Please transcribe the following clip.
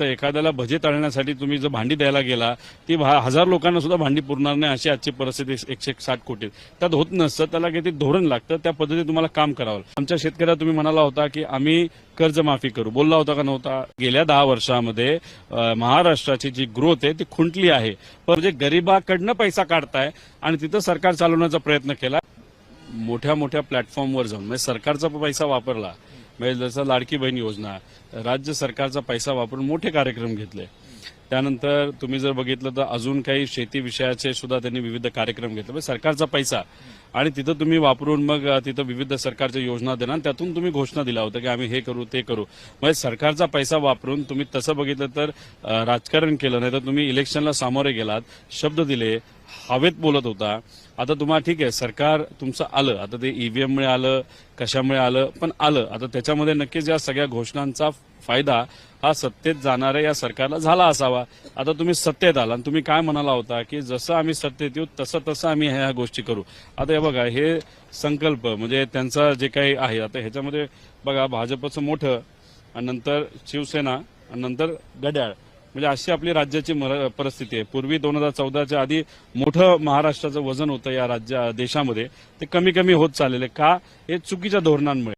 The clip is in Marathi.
तर एखाद्याला भजे तळण्यासाठी तुम्ही जर भांडी द्यायला गेला ती हजार लोकांना सुद्धा भांडी पुरणार नाही अशी आजची परिस्थिती एकशे साठ कोटी त्यात होत नसतं त्याला किती धोरण लागतं त्या पद्धतीने तुम्हाला काम करावं आमच्या शेतकऱ्याला तुम्ही म्हणाला होता की आम्ही कर्जमाफी करू. बोलला होता का नव्हता? गेल्या दहा वर्षामध्ये महाराष्ट्राची जी ग्रोथ आहे ती खुंटली आहे. पण म्हणजे गरिबाकडनं पैसा काढताय आणि तिथं सरकार चालवण्याचा प्रयत्न केला मोठ्या मोठ्या प्लॅटफॉर्मवर जाऊन म्हणजे सरकारचा पैसा वापरला म्हणजे जसं लाडकी बहीण योजना राज्य सरकारचा पैसा वापरून मोठे कार्यक्रम घेतले. त्यानंतर तुम्ही जर बघितलं तर अजून काही शेती विषयाचे सुद्धा त्यांनी विविध कार्यक्रम घेतले. म्हणजे सरकारचा पैसा. आणि तिथं तुम्ही वापरून मग तिथं विविध सरकारच्या योजना देणार आणि त्यातून तुम्ही घोषणा दिला होता की आम्ही हे करू ते करू. म्हणजे सरकारचा पैसा वापरून तुम्ही तसं बघितलं तर राजकारण केलं नाही तर तुम्ही इलेक्शनला सामोरे गेलात शब्द दिले हवेत बोलत होता. आता तुम्हाला ठीक आहे सरकार तुमचं आलं. आता ते ईव्हीएममुळे आलं कशामुळे आलं पण आलं. आता त्याच्यामध्ये नक्कीच या सगळ्या घोषणांचा फायदा हा सत्तेत जाणाऱ्या या सरकारला झाला असावा. आता तुम्ही सत्तेत आला आणि तुम्ही काय म्हणाला होता की जसं आम्ही सत्तेत येऊ तसं तसं आम्ही ह्या गोष्टी करू. आता हे बघा हे संकल्प म्हणजे त्यांचा जे काही आहे आता ह्याच्यामध्ये बघा भाजपचं मोठं आणि नंतर शिवसेना आणि नंतर गड्याळ म्हणजे अशी आपली राज्याची मर- परिस्थिती आहे. पूर्वी दोन हजार चौदाच्या आधी मोठं महाराष्ट्राचं वजन होतं या राज्या देशामध्ये. ते कमी कमी होत चाललेलं आहे. का? हे चुकीच्या धोरणांमुळे.